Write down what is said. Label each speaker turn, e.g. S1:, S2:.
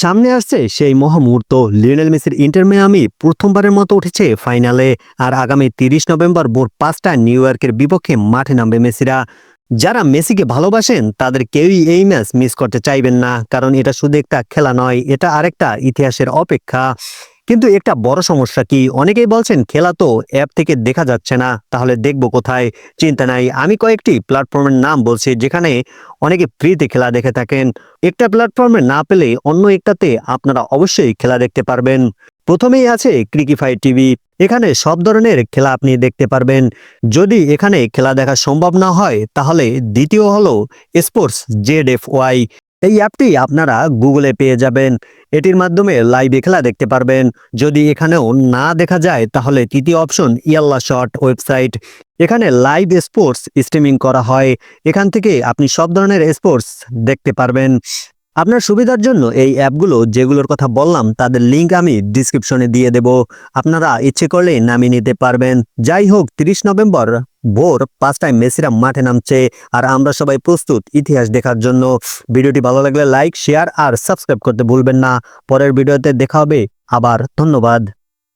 S1: সামনে আসছে সেই মহামুহূর্ত লিওনেল মেসির ইন্টার মিয়ামি প্রথমবারের মতো উঠেছে ফাইনালে আর আগামী তিরিশ নভেম্বর ভোর পাঁচটা নিউ ইয়র্কের বিপক্ষে মাঠে নামবে মেসিরা। যারা মেসিকে ভালোবাসেন, তাদের কেউই এই ম্যাচ মিস করতে চাইবেন না, কারণ এটা শুধু একটা খেলা নয়, এটা আরেকটা ইতিহাসের অপেক্ষা। কিন্তু একটা বড় সমস্যা কি? অনেকেই বলছেন, খেলা তো অ্যাপ থেকে দেখা যাচ্ছে না, তাহলে দেখব কোথায়? চিন্তা নাই। আমি কয়েকটি প্ল্যাটফর্মের নাম বলছি, যেখানে অনেকে ফ্রিতে খেলা দেখে থাকেন। একটা প্ল্যাটফর্মে না পেলে অন্য একটাতে আপনারা অবশ্যই খেলা দেখতে পারবেন। প্রথমেই আছে ক্রিকিফাই টিভি। এখানে সব ধরনের খেলা আপনি দেখতে পারবেন। যদি এখানে খেলা দেখা সম্ভব না হয়, তাহলে দ্বিতীয় হলো স্পোর্টস জেড এফ ওয়াই। এই অ্যাপটি আপনারা গুগলে পেয়ে যাবেন। এটির মাধ্যমে লাইভে খেলা দেখতে পারবেন। যদি এখানেও না দেখা যায়, তাহলে তৃতীয় অপশন ইয়াল্লা শট ওয়েবসাইট। এখানে লাইভ স্পোর্টস স্ট্রিমিং করা হয়। এখান থেকে আপনি সব ধরনের স্পোর্টস দেখতে পারবেন। আপনার সুবিধার জন্য এই অ্যাপগুলো যেগুলোর কথা বললাম, তাদের লিঙ্ক আমি ডিসক্রিপশনে দিয়ে দেব। আপনারা ইচ্ছে করলে নামিয়ে নিতে পারবেন। যাই হোক, তিরিশ নভেম্বর ভোর পাঁচটায় মেসিরা মাঠে নামছে আর আমরা সবাই প্রস্তুত ইতিহাস দেখার জন্য। ভিডিওটি ভালো লাগলে লাইক শেয়ার আর সাবস্ক্রাইব করতে ভুলবেন না। পরের ভিডিওতে দেখা হবে। আবার ধন্যবাদ।